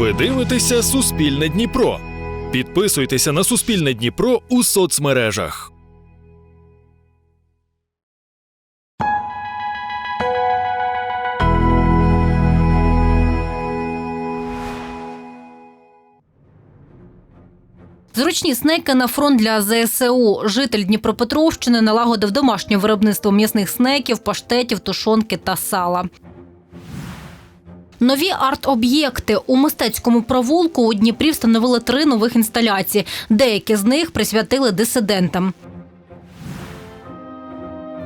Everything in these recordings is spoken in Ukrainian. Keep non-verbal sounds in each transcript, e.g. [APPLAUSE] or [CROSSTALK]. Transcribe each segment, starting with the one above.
Ви дивитеся Суспільне Дніпро. Підписуйтеся на Суспільне Дніпро у соцмережах. Зручні снеки на фронт для ЗСУ. Житель Дніпропетровщини налагодив домашнє виробництво м'ясних снеків, паштетів, тушонки та сала. Нові арт-об'єкти у мистецькому провулку у Дніпрі встановили три нових інсталяції. Деякі з них присвятили дисидентам.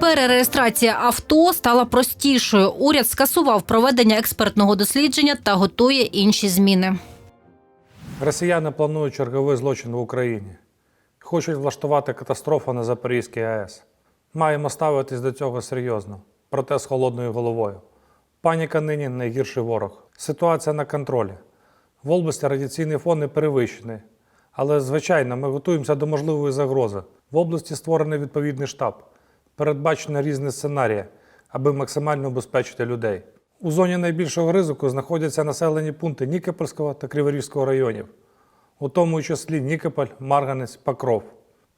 Перереєстрація авто стала простішою. Уряд скасував проведення експертного дослідження та готує інші зміни. Росіяни планують черговий злочин в Україні. Хочуть влаштувати катастрофу на Запорізькій АЕС. Маємо ставитись до цього серйозно, проте з холодною головою. Паніка нині найгірший ворог. Ситуація на контролі. В області радіаційний фон не перевищений. Але, звичайно, ми готуємося до можливої загрози. В області створений відповідний штаб. Передбачено різні сценарії, аби максимально убезпечити людей. У зоні найбільшого ризику знаходяться населені пункти Нікопольського та Криворізького районів, у тому числі Нікополь, Марганець, Покров.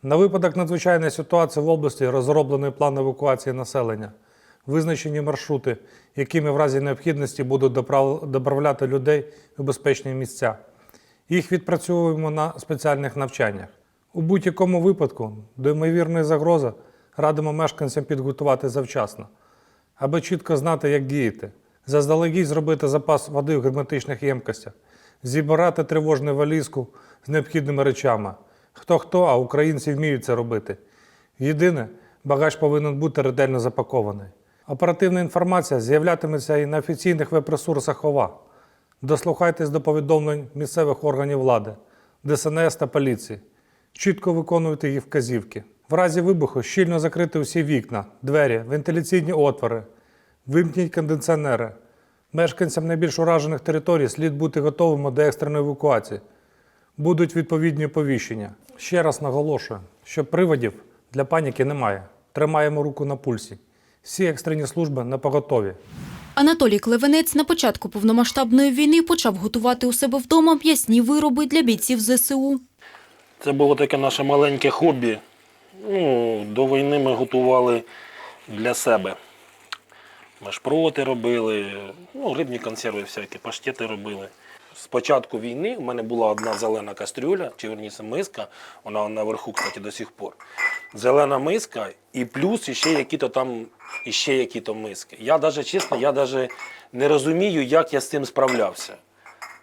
На випадок надзвичайної ситуації в області розроблений план евакуації населення, визначені маршрути, якими в разі необхідності будуть доправ- доправляти людей у безпечні місця. Їх відпрацьовуємо на спеціальних навчаннях. У будь-якому випадку до ймовірної загрози радимо мешканцям підготувати завчасно, аби чітко знати, як діяти. Заздалегідь зробити запас води в герметичних ємкостях, зібрати тривожну валізку з необхідними речами. Хто хто, а українці вміють це робити. Єдине, багаж повинен бути ретельно запакований. Оперативна інформація з'являтиметься і на офіційних веб-ресурсах ОВА. Дослухайтесь до повідомлень місцевих органів влади, ДСНС та поліції. Чітко виконуйте їх вказівки. В разі вибуху щільно закрити усі вікна, двері, вентиляційні отвори. Вимкніть кондиціонери. Мешканцям найбільш уражених територій слід бути готовими до екстреної евакуації. Будуть відповідні оповіщення. Ще раз наголошую, що приводів для паніки немає. Тримаємо руку на пульсі. Всі екстрені служби на поготові. Анатолій Клевенець на початку повномасштабної війни почав готувати у себе вдома м'ясні вироби для бійців ЗСУ. Це було таке наше маленьке хобі. Ну, до війни ми готували для себе. Ми шпроти робили, ну, рибні консерви всякі, паштети робили. З початку війни в мене була одна зелена кастрюля, чи верніше миска, вона наверху, кстати, до сих пор. Зелена миска і плюс ще які-то там, іще які-то миски. Я навіть, чесно, я навіть не розумію, як я з цим справлявся.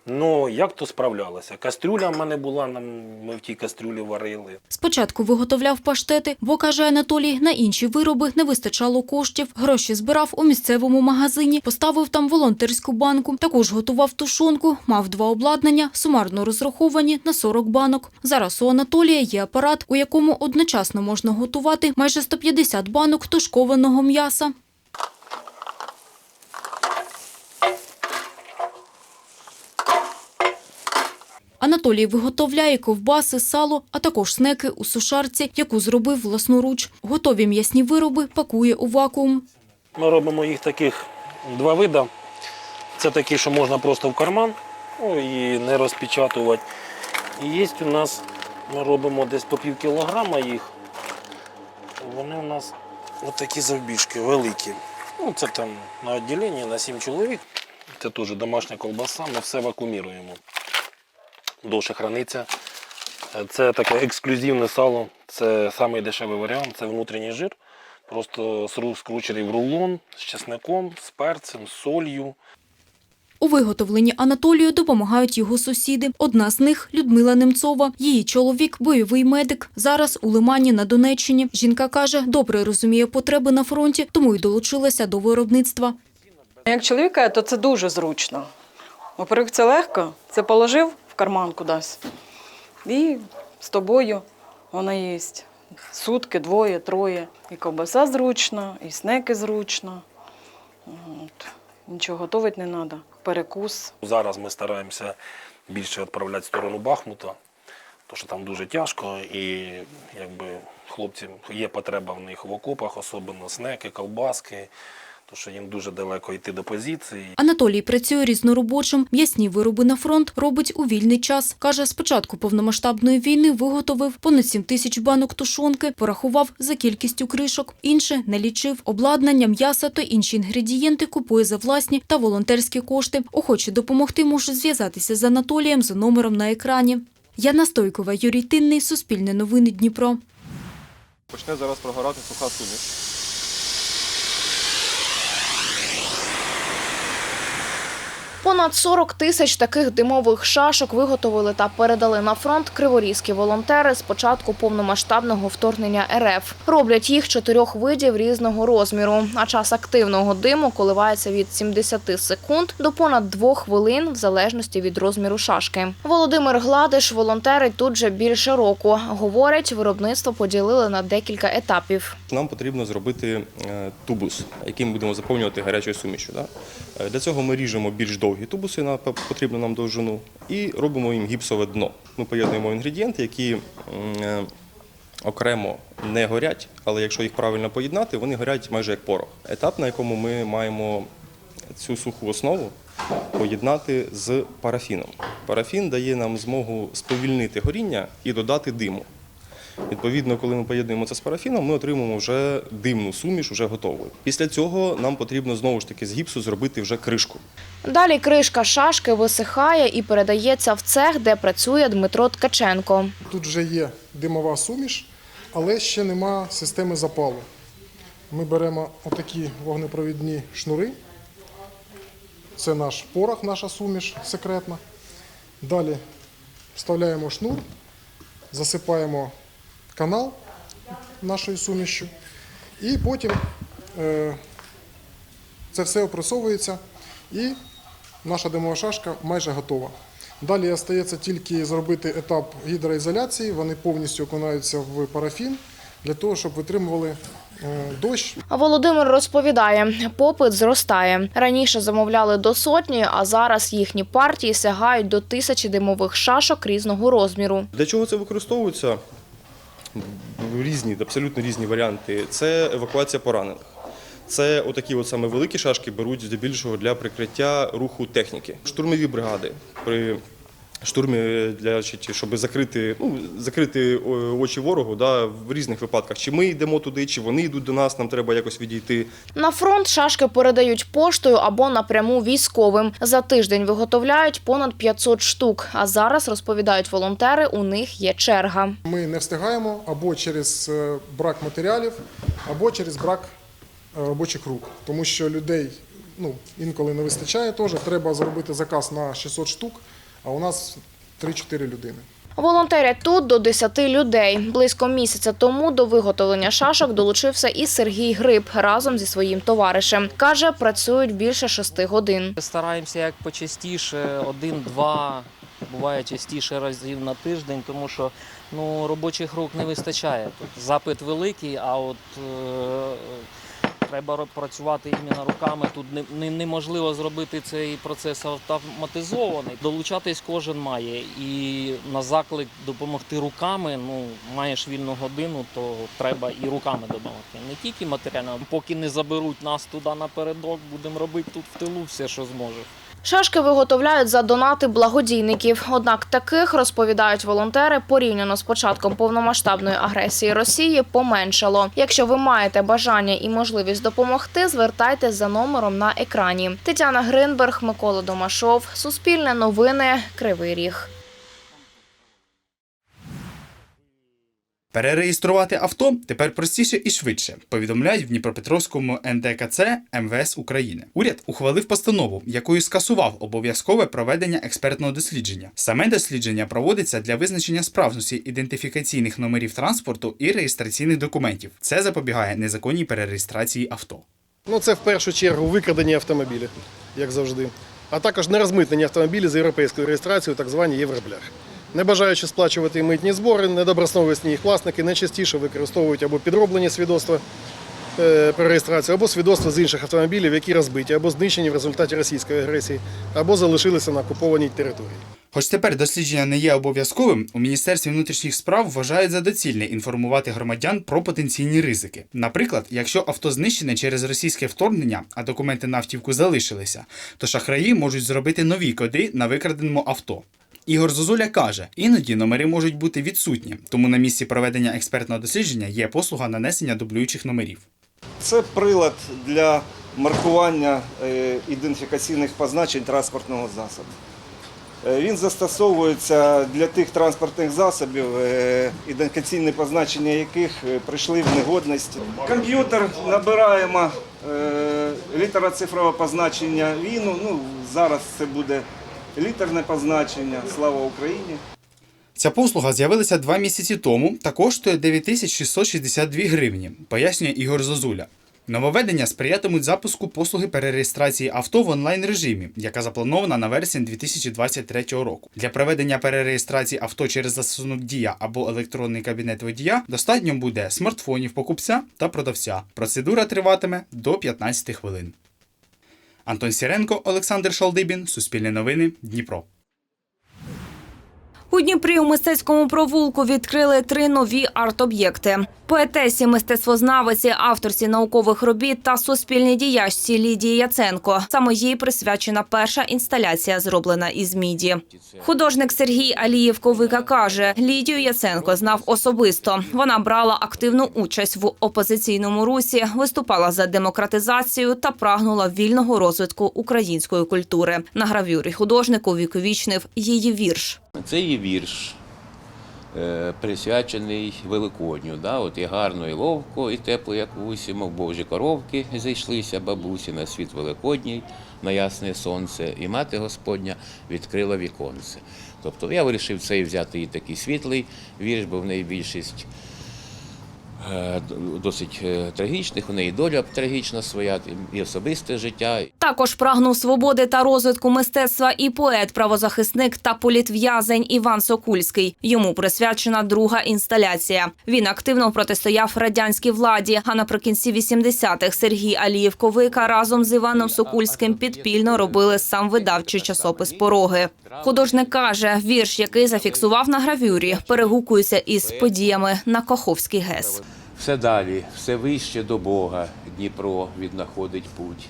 Ну, як то справлялося? Кастрюля в мене була, ми в тій кастрюлі варили. Спочатку виготовляв паштети, бо, каже Анатолій, на інші вироби не вистачало коштів. Гроші збирав у місцевому магазині, поставив там волонтерську банку. Також готував тушонку, мав два обладнання, сумарно розраховані на 40 банок. Зараз у Анатолія є апарат, у якому одночасно можна готувати майже 150 банок тушкованого м'яса. Анатолій виготовляє ковбаси, сало, а також снеки у сушарці, яку зробив власноруч. Готові м'ясні вироби пакує у вакуум. Ми робимо їх таких два види. Це такі, що можна просто в карман ну, і не розпечатувати. І є у нас, ми робимо десь по пів кілограма їх. Вони у нас отакі завбіжки, великі. Ну, це там на відділенні на 7 чоловік. Це теж домашня колбаса, ми все вакууміруємо. Довше храниться. Це таке ексклюзивне сало. Це самий дешевий варіант, це внутрішній жир. Просто скручений в рулон з чесником, з перцем, з солью. У виготовленні Анатолію допомагають його сусіди. Одна з них – Людмила Немцова. Її чоловік – бойовий медик. Зараз у Лимані на Донеччині. Жінка каже, добре розуміє потреби на фронті, тому й долучилася до виробництва. Як чоловіка, то це дуже зручно. Во-первых, це легко, це положив в карман кудись. І з тобою вона є. Сутки, двоє, троє. І ковбаса зручно, і снеки зручно. От. Нічого готувати не треба. Перекус. Зараз ми стараємося більше відправляти в сторону Бахмута, тому що там дуже тяжко і якби хлопці є потреба в них в окопах, особливо снеки, колбаски. Тому що їм дуже далеко йти до позиції. Анатолій працює різноробочим. М'ясні вироби на фронт робить у вільний час. Каже, з початку повномасштабної війни виготовив понад 7 тисяч банок тушонки, порахував за кількістю кришок. Інше не лічив. Обладнання, м'ясо та інші інгредієнти купує за власні та волонтерські кошти. Охочі допомогти можуть зв'язатися з Анатолієм за номером на екрані. Яна Стойкова, Юрій Тинний, Суспільне новини Дніпро. Почне зараз прогорати суха суміш. Понад 40 тисяч таких димових шашок виготовили та передали на фронт криворізькі волонтери з початку повномасштабного вторгнення РФ. Роблять їх чотирьох видів різного розміру, а час активного диму коливається від 70 секунд до понад 2 хвилин в залежності від розміру шашки. Володимир Гладиш волонтерить тут вже більше року. Говорять, виробництво поділили на декілька етапів. Нам потрібно зробити е, тубус, який ми будемо заповнювати гарячою сумішю. Е, Для цього ми ріжемо більш довгі тубуси на потрібну нам довжину і робимо їм гіпсове дно. Ми поєднуємо інгредієнти, які е, окремо не горять, але якщо їх правильно поєднати, вони горять майже як порох. Етап, на якому ми маємо цю суху основу поєднати з парафіном. Парафін дає нам змогу сповільнити горіння і додати диму. Відповідно, коли ми поєднуємо це з парафіном, ми отримуємо вже димну суміш, вже готову. Після цього нам потрібно знову ж таки з гіпсу зробити вже кришку. Далі кришка шашки висихає і передається в цех, де працює Дмитро Ткаченко. Тут вже є димова суміш, але ще нема системи запалу. Ми беремо отакі вогнепровідні шнури. Це наш порох, наша суміш секретна. Далі вставляємо шнур, засипаємо канал нашою сумішю. І потім е, це все опресовується і наша димова шашка майже готова. Далі залишається тільки зробити етап гідроізоляції. Вони повністю окунаються в парафін для того, щоб витримували е, дощ Володимир розповідає, попит зростає. Раніше замовляли до сотні, а зараз їхні партії сягають до тисячі димових шашок різного розміру. Для чого це використовується? Різні, абсолютно різні варіанти. Це евакуація поранених. Це отакі от саме великі шашки беруть здебільшого для прикриття руху техніки. Штурмові бригади при штурмі для щоб закрити, ну, закрити очі ворогу да, в різних випадках. Чи ми йдемо туди, чи вони йдуть до нас, нам треба якось відійти. На фронт шашки передають поштою або напряму військовим. За тиждень виготовляють понад 500 штук. А зараз розповідають волонтери, у них є черга. ми не встигаємо або через е, брак матеріалів, або через брак е, робочих рук. Тому що людей ну, інколи не вистачає теж. Треба зробити заказ на 600 штук, а у нас 3-4 людини. Волонтерять тут до 10 людей. Близько місяця тому до виготовлення шашок долучився і Сергій Гриб разом зі своїм товаришем. Каже, працюють більше шести годин. Стараємося як почастіше, один-два, буває частіше разів на тиждень, тому що ну, робочих рук не вистачає. Тут запит великий, а от е, треба працювати іменно руками. Тут не, не, неможливо зробити цей процес автоматизований. Долучатись кожен має. І на заклик допомогти руками, ну, маєш вільну годину, то треба і руками допомогти. Не тільки матеріально, поки не заберуть нас туди напередок, будемо робити тут в тилу все, що зможемо. Шашки виготовляють за донати благодійників. Однак таких, розповідають волонтери, порівняно з початком повномасштабної агресії Росії поменшало. Якщо ви маєте бажання і можливість допомогти, звертайтеся за номером на екрані. Тетяна Гринберг, Микола Домашов, Суспільне новини, Кривий Ріг. Перереєструвати авто тепер простіше і швидше, повідомляють в Дніпропетровському НДКЦ МВС України. Уряд ухвалив постанову, якою скасував обов'язкове проведення експертного дослідження. Саме дослідження проводиться для визначення справжності ідентифікаційних номерів транспорту і реєстраційних документів. Це запобігає незаконній перереєстрації авто. Ну, це в першу чергу викрадені автомобілі, як завжди, а також нерозмитнені автомобілі з європейською реєстрацією, так звані євробляхи. Не бажаючи сплачувати митні збори, недобросовісні їх власники найчастіше використовують або підроблені свідоцтва е, про реєстрацію, або свідоцтва з інших автомобілів, які розбиті, або знищені в результаті російської агресії, або залишилися на окупованій території. Хоч тепер дослідження не є обов'язковим, у Міністерстві внутрішніх справ вважають за доцільне інформувати громадян про потенційні ризики. Наприклад, якщо авто знищене через російське вторгнення, а документи на автівку залишилися, то шахраї можуть зробити нові коди на викраденому авто. Ігор Зозуля каже, іноді номери можуть бути відсутні, тому на місці проведення експертного дослідження є послуга нанесення дублюючих номерів. Це прилад для маркування е, ідентифікаційних позначень транспортного засобу. Е, Він застосовується для тих транспортних засобів, е, ідентифікаційні позначення яких прийшли в негодність. Комп'ютер набираємо е, літера-цифрове позначення ВІНу. Ну, зараз це буде літерне позначення. Слава Україні! Ця послуга з'явилася два місяці тому та коштує 9662 гривні, пояснює Ігор Зозуля. Нововведення сприятимуть запуску послуги перереєстрації авто в онлайн режимі, яка запланована на вересень 2023 року. Для проведення перереєстрації авто через застосунок Дія або електронний кабінет водія достатньо буде смартфонів покупця та продавця. Процедура триватиме до 15 хвилин. Антон Сіренко, Олександр Шалдибін, Суспільне новини, Дніпро. У Дніпрі у мистецькому провулку відкрили три нові арт-об'єкти. Поетесі, мистецтвознавиці, авторці наукових робіт та суспільній діячці Лідії Яценко. Саме їй присвячена перша інсталяція, зроблена із міді. Художник Сергій Алієв Ковика каже, Лідію Яценко знав особисто. Вона брала активну участь в опозиційному русі, виступала за демократизацію та прагнула вільного розвитку української культури. На гравюрі художник увіковічнив її вірш. Це є вірш, е, присвячений Великодню. Да? От і гарно, і ловко, і тепло, як вусі, усі, мов божі коровки зійшлися бабусі на світ Великодній, на ясне сонце, і мати Господня відкрила віконце. Тобто я вирішив цей взяти і такий світлий вірш, бо в неї більшість досить е, трагічних, у неї доля трагічна своя, і особисте життя, Також прагнув свободи та розвитку мистецтва і поет, правозахисник та політв'язень Іван Сокульський. Йому присвячена друга інсталяція. Він активно протистояв радянській владі. А наприкінці 80-х Сергій Алієв Ковика разом з Іваном Сокульським підпільно робили сам видавчий часопис Пороги. Художник каже, вірш, який зафіксував на гравюрі, перегукується із подіями на Каховський ГЕС. Все далі, все вище до Бога Дніпро віднаходить путь,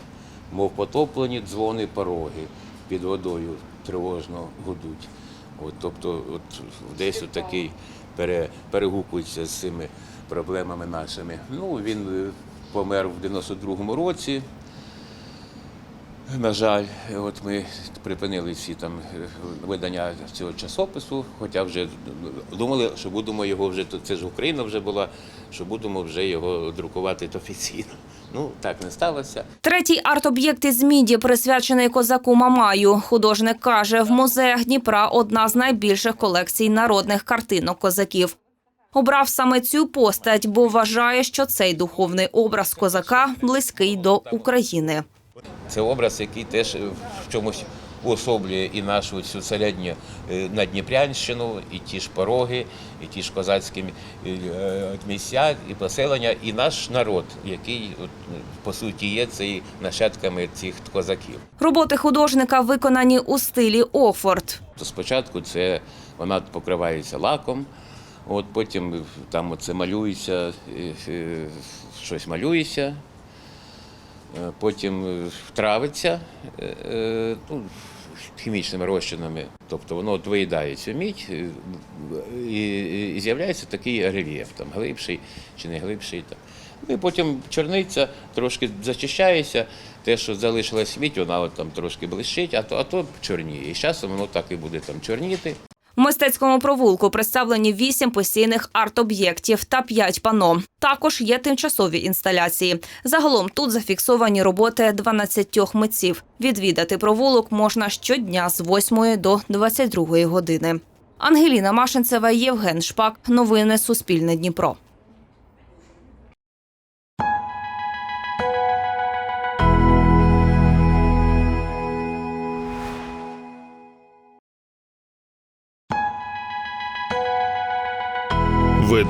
мов потоплені дзвони пороги під водою тривожно гудуть. От, тобто, от десь от такий пере, перегукується з цими проблемами нашими. Ну, він е, помер в 92-му році. На жаль, от ми припинили всі там е, видання цього часопису, хоча вже думали, що будемо його вже це ж Україна вже була, що будемо вже його друкувати [LAUGHS] офіційно. Ну так не сталося. Третій арт-об'єкт із міді присвячений козаку Мамаю. Художник каже, в музеях Дніпра одна з найбільших колекцій народних картинок козаків. Обрав саме цю постать, бо вважає, що цей духовний образ козака близький до України. Це образ, який теж в чомусь уособлює і нашу цю середню е, Надніпрянщину, і ті ж пороги, і ті ж козацькі е, місця, і поселення, і наш народ, який по суті є цей нащадками цих козаків. Роботи художника виконані у стилі Офорт. Спочатку це вона покривається лаком, от потім там оце малюється, е, щось малюється, потім е, травиться е, е, ну, хімічними розчинами. Тобто воно от виїдає цю мідь і, і з'являється такий рельєф, там глибший чи не глибший. Там. Ну, і потім чорниця трошки зачищається, те, що залишилась мідь, вона от там трошки блищить, а то, а то чорніє. І з часом воно так і буде там чорніти. У мистецькому провулку представлені вісім постійних арт-об'єктів та п'ять пано. Також є тимчасові інсталяції. Загалом тут зафіксовані роботи 12 митців. Відвідати провулок можна щодня з 8 до 22 години. Ангеліна Машинцева, Євген Шпак. Новини Суспільне Дніпро.